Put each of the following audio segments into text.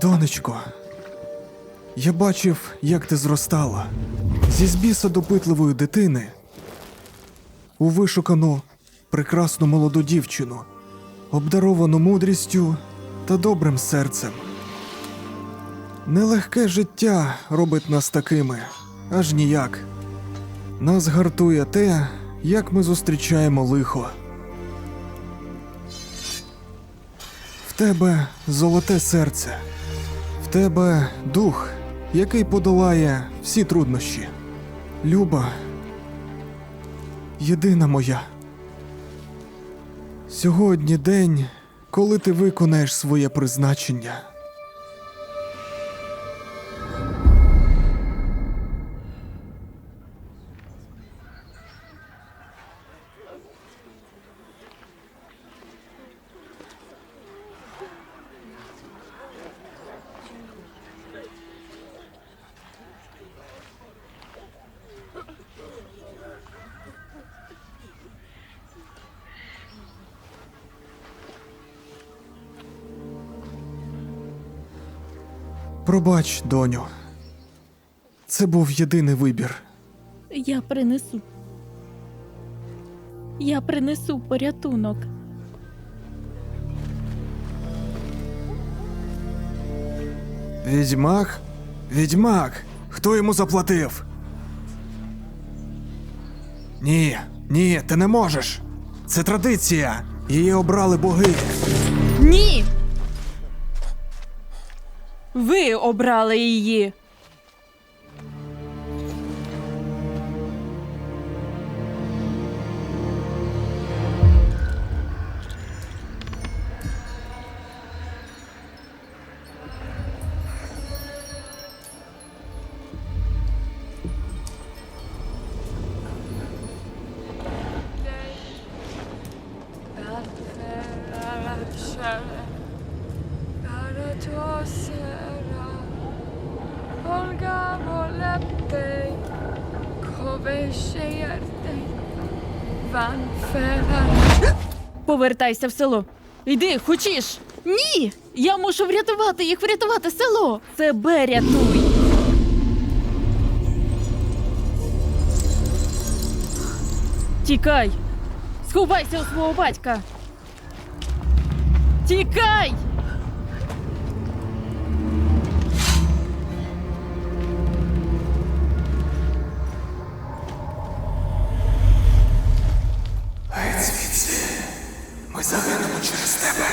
Донечко, я бачив, як ти зростала зі збіса допитливої дитини у вишукану прекрасну молоду дівчину, обдаровану мудрістю та добрим серцем. Нелегке життя робить нас такими, аж ніяк. Нас гартує те, як ми зустрічаємо лихо. В тебе золоте серце, тебе дух, який подолає всі труднощі. Люба, єдина моя. Сьогодні день, коли ти виконаєш своє призначення. Пробач, доню. Це був єдиний вибір. Я принесу. Я принесу порятунок. Відьмак? Відьмак! Хто йому заплатив? Ні, ні, ти не можеш. Це традиція. Її обрали боги. Ні. Ви обрали її. Olga van ferrare. Повертайся в село. Йди, хочеш? Ні! Я мушу врятувати їх, врятувати село. Себе рятуй. Тікай! Сховайся у свого батька. Тікай! Загинемо через тебе.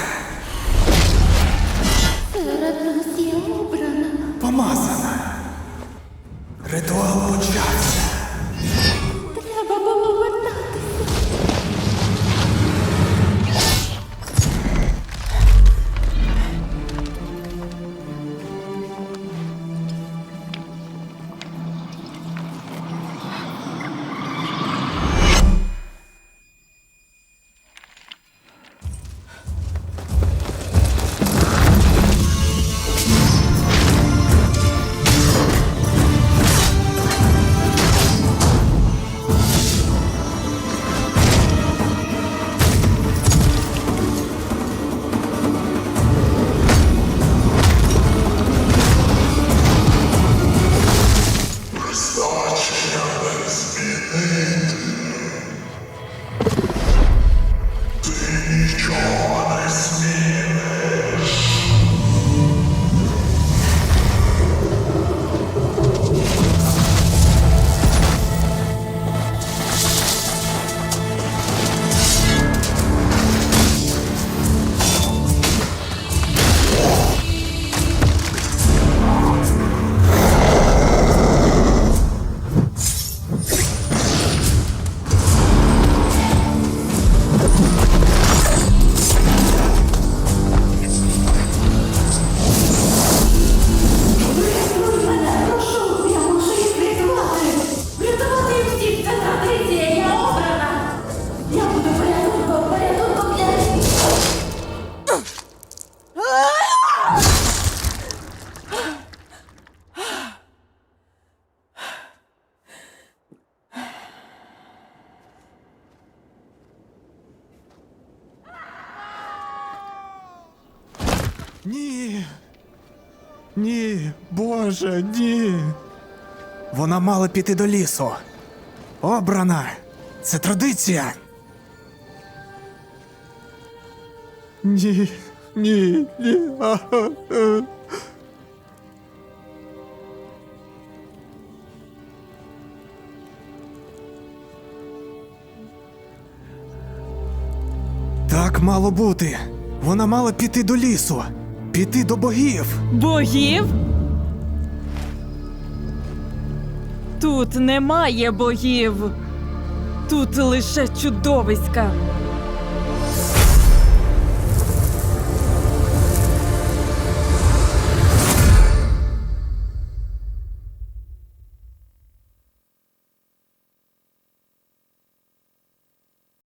Серед нас є обрана. Помазана. Ритуал почався. Ні. Ні, Боже, ні. Вона мала піти до лісу. Обрана. Це традиція. Ні, ні, ні. Так мало бути. Вона мала піти до лісу, піти до богів. Богів? Тут немає богів. Тут лише чудовиська.